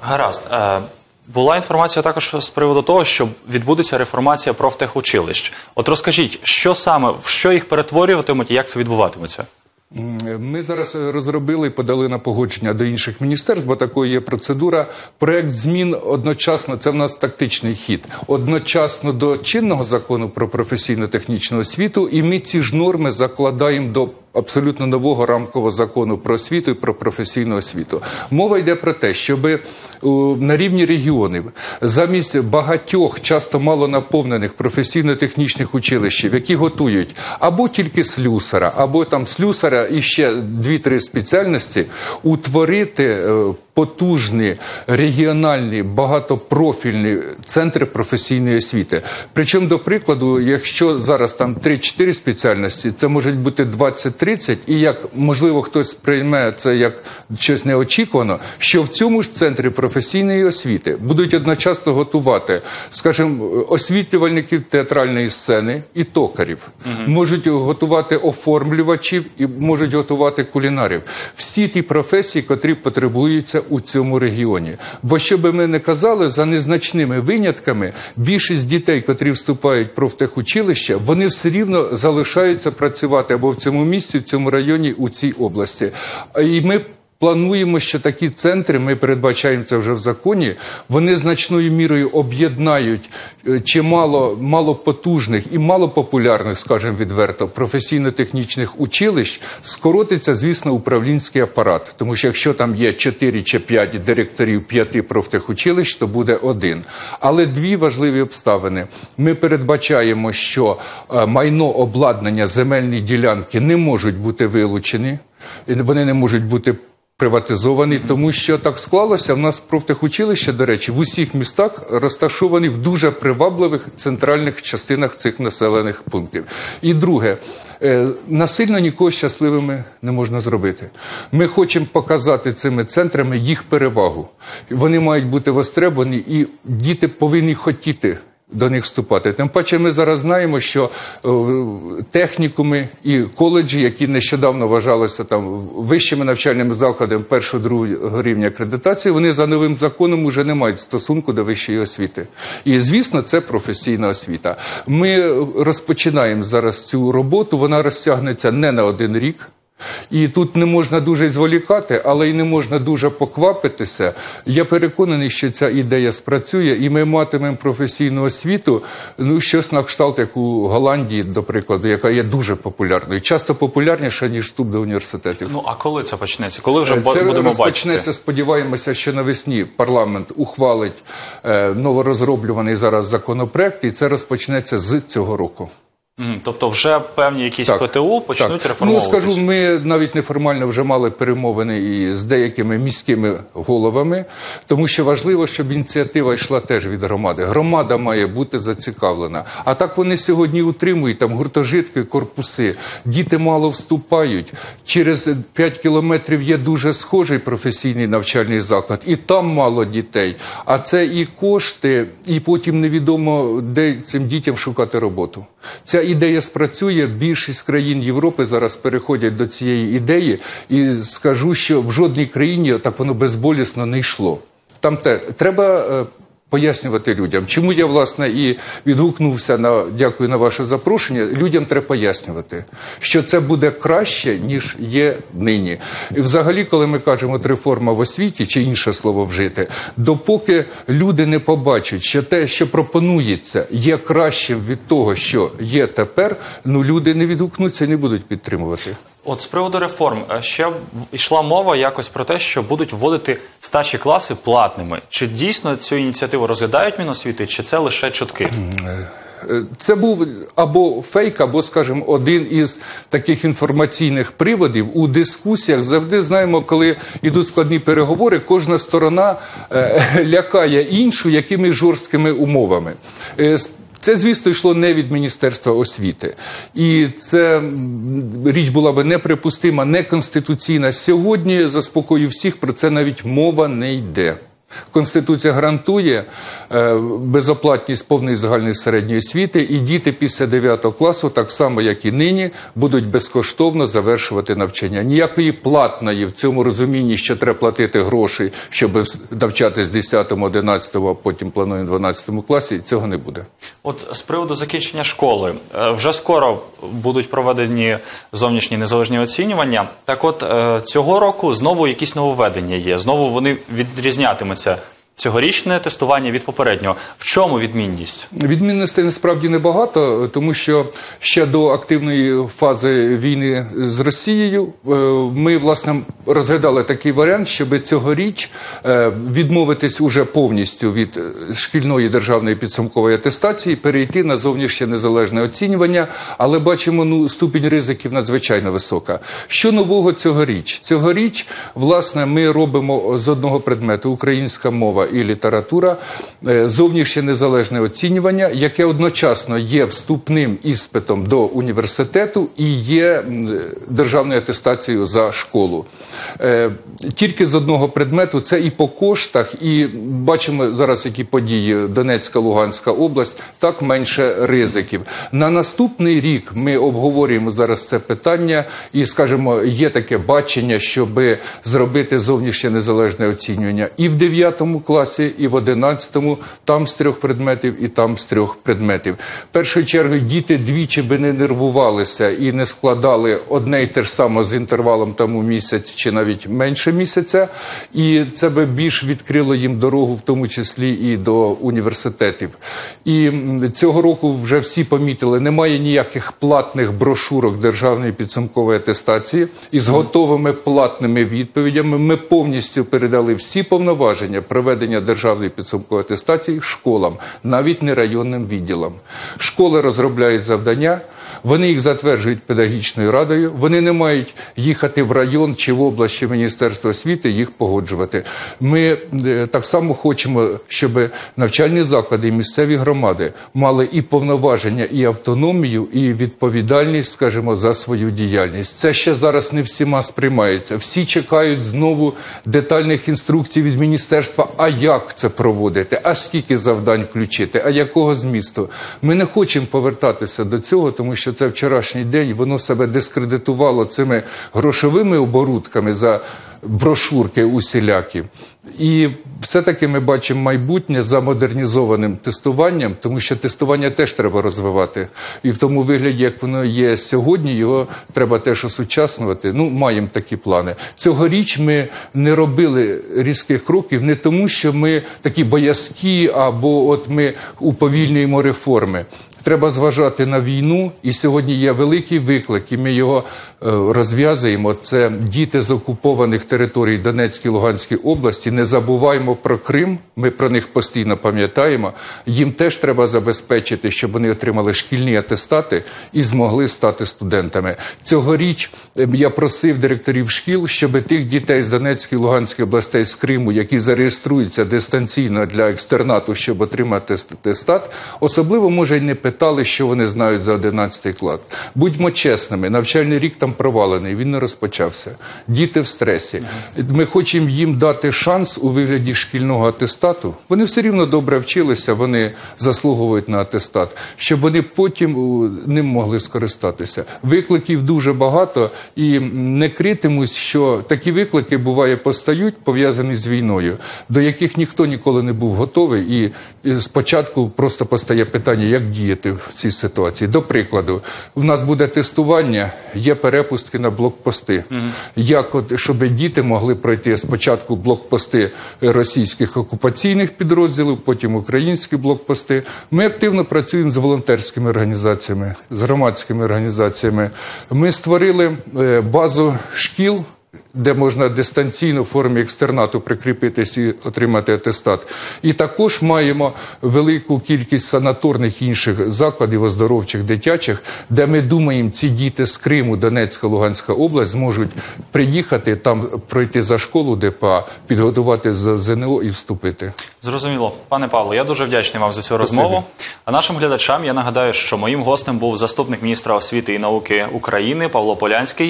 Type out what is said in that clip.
Гаразд. Е, Була інформація також з приводу того, що відбудеться реформація профтехучилищ. От розкажіть, що саме, в що їх перетворюватимуть і як це відбуватиметься? Ми зараз розробили і подали на погодження до інших міністерств, бо такою є процедура. Проект змін одночасно, це в нас тактичний хід, одночасно до чинного закону про професійно-технічну освіту, і ми ці ж норми закладаємо до абсолютно нового рамкового закону про освіту і про професійну освіту. Мова йде про те, щоб на рівні регіонів замість багатьох, часто малонаповнених професійно-технічних училищів, які готують або тільки слюсара, або там слюсара і ще дві-три спеціальності, утворити. Потужні регіональні багатопрофільні центри професійної освіти. Причому, до прикладу, якщо зараз там 3-4 спеціальності, це можуть бути 20-30, і як можливо хтось прийме це як щось неочікувано, що в цьому ж центрі професійної освіти будуть одночасно готувати, скажімо, освітлювальників театральної сцени і токарів, угу. можуть готувати оформлювачів і можуть готувати кулінарів. Всі ті професії, котрі потребуються у цьому регіоні. Бо що би ми не казали, за незначними винятками більшість дітей, котрі вступають в профтехучилище, вони все рівно залишаються працювати або в цьому місці, в цьому районі, у цій області. І ми Плануємо, що такі центри, ми передбачаємо це вже в законі, вони значною мірою об'єднають е, чимало малопотужних і малопопулярних, скажімо відверто, професійно-технічних училищ, скоротиться, звісно, управлінський апарат. Тому що якщо там є 4 чи 5 директорів 5 профтехучилищ, то буде один. Але дві важливі обставини. Ми передбачаємо, що е, майно обладнання земельні ділянки не можуть бути вилучені, вони не можуть бути приватизований, тому що так склалося. В нас профтехучилища, до речі, в усіх містах розташовані в дуже привабливих центральних частинах цих населених пунктів. І друге. Е, насильно нікого щасливими не можна зробити. Ми хочемо показати цими центрами їх перевагу. Вони мають бути востребовані, і діти повинні хотіти до них вступати. Тим паче, ми зараз знаємо, що е, технікуми і коледжі, які нещодавно вважалися там вищими навчальними закладами першого другого рівня акредитації, вони за новим законом вже не мають стосунку до вищої освіти. І звісно, це професійна освіта. Ми розпочинаємо зараз цю роботу. Вона розтягнеться не на один рік. І тут не можна дуже зволікати, але й не можна дуже поквапитися. Я переконаний, що ця ідея спрацює, і ми матимемо професійну освіту. Ну, щось на кшталт, як у Голландії, до прикладу, яка є дуже популярною, часто популярніша ніж вступ до університетів. Ну а коли це почнеться? Коли вже це будемо розпочнеться? Сподіваємося, що навесні парламент ухвалить е, новорозроблюваний зараз законопроект, і це розпочнеться з цього року. Тобто, вже певні якісь так, ПТУ почнуть так. реформовуватись? Ну, скажу, ми навіть неформально вже мали перемовини і з деякими міськими головами, тому що важливо, щоб ініціатива йшла теж від громади. Громада має бути зацікавлена. А так вони сьогодні утримують там гуртожитки, корпуси. Діти мало вступають. Через 5 кілометрів є дуже схожий професійний навчальний заклад, і там мало дітей. А це і кошти, і потім невідомо де цим дітям шукати роботу. Ця ідея спрацює. Більшість країн Європи зараз переходять до цієї ідеї, і скажу, що в жодній країні так воно безболісно не йшло. Там те треба е, пояснювати людям. Чому я власне і відгукнувся на дякую на ваше запрошення. Людям треба пояснювати, що це буде краще ніж є нині. І взагалі, коли ми кажемо реформа в освіті чи інше слово вжити, допоки люди не побачать, що те, що пропонується, є кращим від того, що є тепер, ну люди не відгукнуться не будуть підтримувати. От з приводу реформ е, ще йшла мова якось про те, що будуть вводити старші класи платними. Чи дійсно цю ініціативу розглядають Міносвіти, чи це лише чутки? Е, е, це був або фейк, або, скажімо, один із таких інформаційних приводів у дискусіях. Завжди знаємо, коли йдуть складні переговори, кожна сторона лякає іншу якими жорсткими умовами. Це, звісно, йшло не від Міністерства освіти. І це річ була би неприпустима, неконституційна. Сьогодні, заспокою всіх, про це навіть мова не йде. Конституція гарантує е, безоплатність повної загальної середньої освіти, і діти після 9 класу, так само як і нині, будуть безкоштовно завершувати навчання. Ніякої платної в цьому розумінні, що треба платити гроші, щоб навчатись в 10, 11, а потім плануємо в 12 класі. Цього не буде. От з приводу закінчення школи е, вже скоро будуть проведені зовнішні незалежні оцінювання. Так, от е, цього року знову якісь нововведення є. Знову вони відрізнятимуться. Цьогорічне тестування від попереднього. В чому відмінність? Відмінностей насправді небагато, тому що ще до активної фази війни з Росією е, ми власне розглядали такий варіант, щоб цьогоріч е, відмовитись уже повністю від е, шкільної державної підсумкової атестації, перейти на зовнішнє незалежне оцінювання, але бачимо, ну ступінь ризиків надзвичайно висока. Що нового цьогоріч? Цьогоріч, власне, ми робимо з одного предмету українська мова і література, е, зовнішнє незалежне оцінювання, яке одночасно є вступним іспитом до університету і є державною атестацією за школу. Е, тільки з одного предмету це і по коштах, і бачимо зараз, які події Донецька, Луганська область, так менше ризиків. На наступний рік ми обговорюємо зараз це питання, і скажімо, є таке бачення, щоб зробити зовнішнє незалежне оцінювання і в 9 класі, і в 11-му, там з трьох предметів, і там з трьох предметів. В першу чергу діти двічі би не нервувалися і не складали одне й те ж саме з інтервалом тому місяць чи навіть менше місяця, і це би більш відкрило їм дорогу, в тому числі і до університетів. І цього року вже всі помітили, немає ніяких платних брошурок державної підсумкової атестації із готовими платними відповідями. Ми повністю передали всі повноваження проведення державної підсумкової атестації школам, навіть не районним відділам. Школи розробляють завдання. Вони їх затверджують педагогічною радою. Вони не мають їхати в район чи в область чи Міністерство освіти їх погоджувати. Ми е, так само хочемо, щоб навчальні заклади і місцеві громади мали і повноваження, і автономію, і відповідальність, скажімо, за свою діяльність. Це ще зараз не всіма сприймається. Всі чекають знову детальних інструкцій від міністерства. А як це проводити? А скільки завдань включити? А якого змісту? Ми не хочемо повертатися до цього, тому що це вчорашній день воно себе дискредитувало цими грошовими оборудками за брошурки усілякі. І все-таки ми бачимо майбутнє за модернізованим тестуванням, тому що тестування теж треба розвивати. І в тому вигляді, як воно є сьогодні, його треба теж осучаснювати. Ну, маємо такі плани. Цьогоріч ми не робили різких кроків не тому, що ми такі боязкі, або от ми уповільнюємо реформи. Треба зважати на війну, і сьогодні є великий виклик, і ми його е, розв'язуємо. Це діти з окупованих територій Донецької Луганської області. Не забуваємо про Крим. Ми про них постійно пам'ятаємо. Їм теж треба забезпечити, щоб вони отримали шкільні атестати і змогли стати студентами. Цьогоріч е, я просив директорів шкіл, щоб тих дітей з Донецької Луганської областей з Криму, які зареєструються дистанційно для екстернату, щоб отримати атестат, особливо може й не питали, що вони знають за 11 клас. Будьмо чесними, навчальний рік там провалений, він не розпочався. Діти в стресі. Ми хочемо їм дати шанс у вигляді шкільного атестату. Вони все рівно добре вчилися, вони заслуговують на атестат, щоб вони потім ним могли скористатися. Викликів дуже багато і не критимусь, що такі виклики буває постають, пов'язані з війною, до яких ніхто ніколи не був готовий. І спочатку просто постає питання, як діяти в цій ситуації. До прикладу, в нас буде тестування, є перепустки на блокпости. Угу. Як от щоб діти могли пройти спочатку блокпости російських окупаційних підрозділів, потім українські блокпости. Ми активно працюємо з волонтерськими організаціями, з громадськими організаціями. Ми створили е, базу шкіл де можна дистанційно в формі екстернату прикріпитись і отримати атестат. І також маємо велику кількість санаторних інших закладів оздоровчих дитячих, де ми думаємо, ці діти з Криму, Донецька, Луганська область зможуть приїхати там, пройти за школу ДПА, підготувати за ЗНО і вступити. Зрозуміло, пане Павло. Я дуже вдячний вам за цю розмову. А нашим глядачам я нагадаю, що моїм гостем був заступник міністра освіти і науки України Павло Полянський.